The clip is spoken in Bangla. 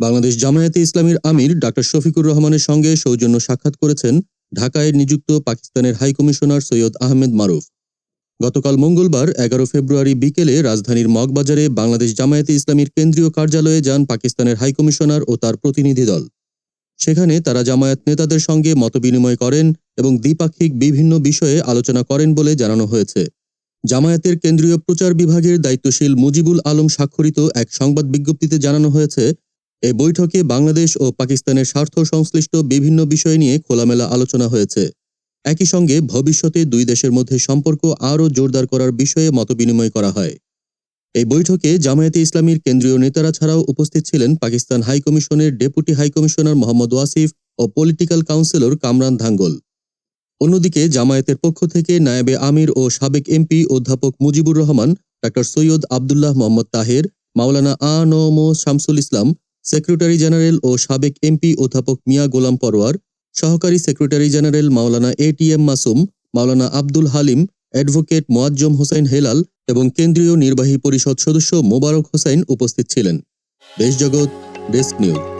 বাংলাদেশ জামায়াতে ইসলামীর আমির ডাক্তার শফিকুর রহমানের সঙ্গে সৌজন্য সাক্ষাৎ করেছেন ঢাকায় নিযুক্ত পাকিস্তানের হাই কমিশনার সৈয়দ আহমেদ মারুফ। গতকাল মঙ্গলবার এগারো ফেব্রুয়ারি বিকেলে রাজধানীর মগবাজারে বাংলাদেশ জামায়াতে ইসলামীর কেন্দ্রীয় কার্যালয়ে যান পাকিস্তানের হাই কমিশনার ও তার প্রতিনিধি দল। সেখানে তারা জামায়াত নেতাদের সঙ্গে মতবিনিময় করেন এবং দ্বিপাক্ষিক বিভিন্ন বিষয়ে আলোচনা করেন বলে জানানো হয়েছে। জামায়াতের কেন্দ্রীয় প্রচার বিভাগের দায়িত্বশীল মুজিবুল আলম স্বাক্ষরিত এক সংবাদ বিজ্ঞপ্তিতে জানানো হয়েছে এ বৈঠকে বাংলাদেশ ও পাকিস্তানের স্বার্থ সংশ্লিষ্ট বিভিন্ন বিষয় নিয়ে খোলামেলা আলোচনা হয়েছে। একই সঙ্গে ভবিষ্যতে দুই দেশের মধ্যে সম্পর্ক আরও জোরদার করার বিষয়ে মতবিনিময় করা হয়। এই বৈঠকে জামায়াতে ইসলামীর কেন্দ্রীয় নেতারা ছাড়াও উপস্থিত ছিলেন Pakistan হাইকমিশনের deputy high commissioner Mohammad Wasif ও পলিটিক্যাল কাউন্সিলর কামরান ধাঙ্গল। অন্যদিকে জামায়াতের পক্ষ থেকে নায়েবে আমির ও সাবেক এমপি অধ্যাপক মুজিবুর রহমান, ডাক্তার সৈয়দ আবদুল্লাহ মোহাম্মদ তাহের, মাওলানা আ ন মো শামসুল ইসলাম সেক্রেটারি জেনারেল ও সাবেক এমপি অধ্যাপক মিয়া গোলাম পরোয়ার, সহকারী secretary general Maulana A T M Masum, Maulana Abdul Halim, advocate Moazzem Hossain Helal এবং কেন্দ্রীয় নির্বাহী পরিষদ সদস্য মোবারক হোসেন উপস্থিত ছিলেন। Deshjagat desk news.